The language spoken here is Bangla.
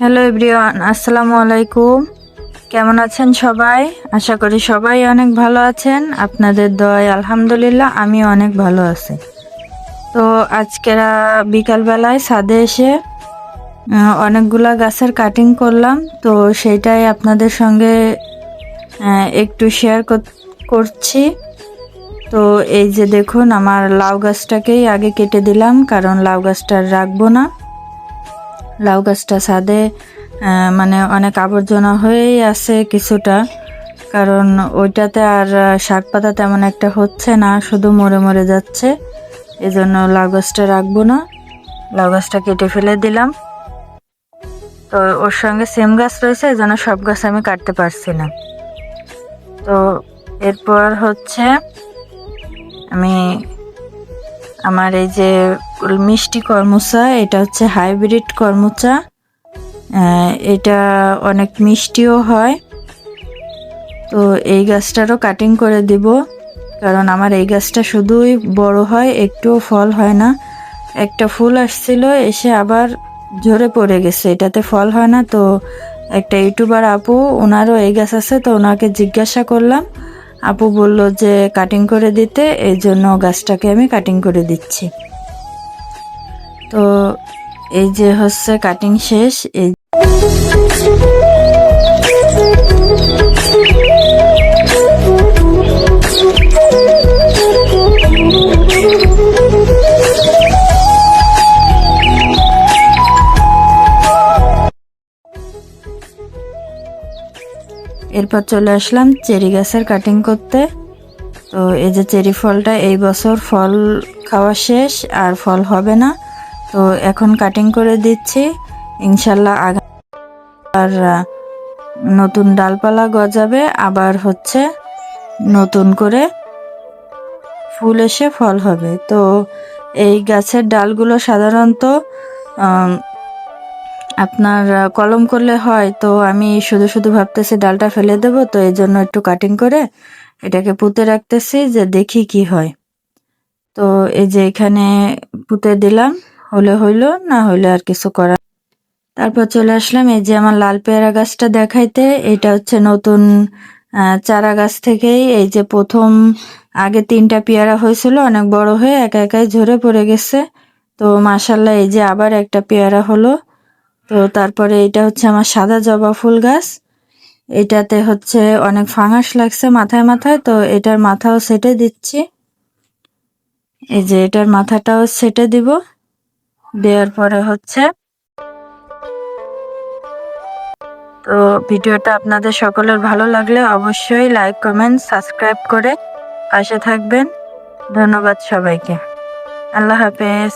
হ্যালো এভরিওয়ান আসসালামু আলাইকুম কেমন আছেন সবাই? আশা করি সবাই অনেক ভালো আছেন। আপনাদের দয় আলহামদুলিল্লাহ আমি অনেক ভালো আছি। তো আজকের বিকালবেলায় ছাদে এসে অনেকগুলা গাছের কাটিং করলাম। তো সেইটাই আপনাদের সঙ্গে একটু শেয়ার করছি। তো এই যে দেখুন, আমার লাউ গাছটাকেই আগে কেটে দিলাম, কারণ লাউ গাছটা রাখব না। লাউ গাছটা ছাদে মানে অনেক আবর্জনা হয়েই আছে কিছুটা। কারণ ওইটাতে আর শাক পাতা তেমন একটা হচ্ছে না, শুধু মরে মরে যাচ্ছে। এজন্য লাউ গাছটা রাখব না। লাউ গাছটা কেটে ফেলে দিলাম। তো ওর সঙ্গে সেম গাছ রয়েছে এই জন্য সব গাছ আমি কাটতে পারছি না। তো এরপর হচ্ছে আমি আমার এই যে মিষ্টি কর্মচা, এটা হচ্ছে হাইব্রিড কর্মচা। এটা অনেক মিষ্টিও হয়। তো এই গাছটারও কাটিং করে দিব, কারণ আমার এই গাছটা শুধুই বড় হয়, একটুও ফল হয় না। একটা ফুল আসছিল, এসে আবার ঝরে পড়ে গেছে, এটাতে ফল হয় না। তো একটা ইউটিউবার আপু, ওনারও এই গাছ আছে, তো ওনাকে জিজ্ঞাসা করলাম আপু বলল যে কাটিং করে দিতে, এই জন্য গাছটাকে আমি কাটিং করে দিচ্ছি। তো এই যে হচ্ছে কাটিং শেষ, এই এরপর চলে আসলাম চেরি গাছের কাটিং করতে। তো এই যে চেরি ফলটা এই বছর ফল খাওয়া শেষ, আর ফল হবে না। তো এখন কাটিং করে দিচ্ছি। ইনশাল্লাহ আগা আর নতুন ডালপালা গজাবে। আবার হচ্ছে নতুন করে ফুল এসে ফল হবে। তো এই গাছের ডালগুলো সাধারণত আপনার কলম করলে হয়, তো আমি শুধু শুধু ভাবতেছি ডালটা ফেলে দেবো, তো এই জন্য একটু কাটিং করে এটাকে পুঁতে রাখতেছি যে দেখি কি হয়। তো এই যে এখানে পুঁতে দিলাম, হলে হইল, না হইলে আর কিছু করার তারপর চলে আসলাম এই যে আমার লাল পেয়ারা গাছটা দেখাইতে, এটা হচ্ছে নতুন চারা গাছ থেকেই এই যে প্রথম, আগে তিনটা পেয়ারা হয়েছিল, অনেক বড় হয়ে একা একাই ঝরে পড়ে গেছে। তো মাসাল্লাহ এই যে আবার একটা পেয়ারা হলো। তো তারপরে এটা হচ্ছে আমার সাদা জবা ফুল গাছ। এটাতে হচ্ছে অনেক ফাঙাস লাগছে মাথায় মাথায়, তো এটার মাথাও সেটে দিচ্ছি। এই যে এটার মাথাটাও সেটে দিব। দেওয়ার পরে হচ্ছে তো ভিডিওটা আপনাদের সকলের ভালো লাগলে অবশ্যই লাইক, কমেন্ট, সাবস্ক্রাইব করে পাশে থাকবেন। ধন্যবাদ সবাইকে। আল্লাহ হাফেজ।